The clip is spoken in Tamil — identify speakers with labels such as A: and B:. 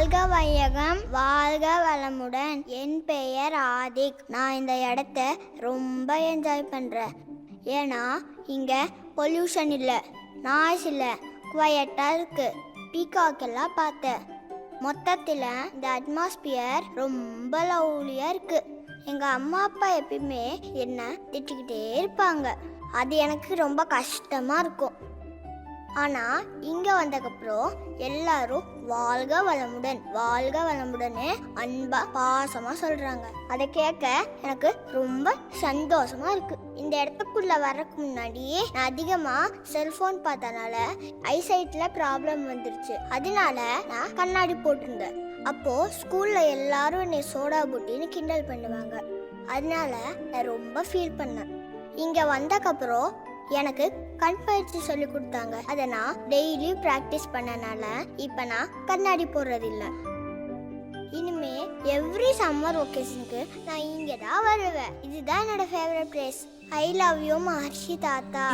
A: வாழ்க வையகம் வாழ்க வளமுடன். என் பெயர் ஆதிக். நான் இந்த இடத்த ரொம்ப என்ஜாய் பண்ணுறேன் ஏன்னா இங்கே பொல்யூஷன் இல்லை நாய்ஸ் இல்லை குவையட்டாக இருக்குது பீகாக் எல்லாம் பார்த்தேன். மொத்தத்தில் இந்த அட்மாஸ்பியர் ரொம்ப லவ்லியாக இருக்குது எங்கள் அம்மா அப்பா எப்பயுமே என்ன திட்டிக்கிட்டே இருப்பாங்க. அது எனக்கு ரொம்ப கஷ்டமாக இருக்கும். ஆனால் இங்கே வந்ததுக்கப்புறம் எல்லாரும் வாழ்க வளமுடன் வாழ்க வளமுடன்னு அன்பா பாசமாக சொல்கிறாங்க அதை கேட்க எனக்கு ரொம்ப சந்தோஷமாக இருக்குது இந்த இடத்துக்குள்ளே வர்றதுக்கு முன்னாடியே நான் அதிகமாக செல்ஃபோன் பார்த்தனால ஐசைட்டில் ப்ராப்ளம் வந்துருச்சு. அதனால நான் கண்ணாடி போட்டிருந்தேன். அப்போது ஸ்கூலில் எல்லாரும் என்னை சோடா புட்டின்னு கிண்டல் பண்ணுவாங்க. அதனால நான் ரொம்ப ஃபீல் பண்ணேன். இங்கே வந்தக்கப்புறம் எனக்கு கண் பயிற்சி சொல்லி கொடுத்தாங்க. அதை நான் டெய்லி ப்ராக்டிஸ் பண்ணனால இப்போ நான் கண்ணாடி போடுறதில்ல. இனிமே எவ்ரி சம்மர் ஒகேஷனுக்கு நான் இங்கே தான் வருவேன். இதுதான் என்னோட favourite place I love you Maharshi தாத்தா.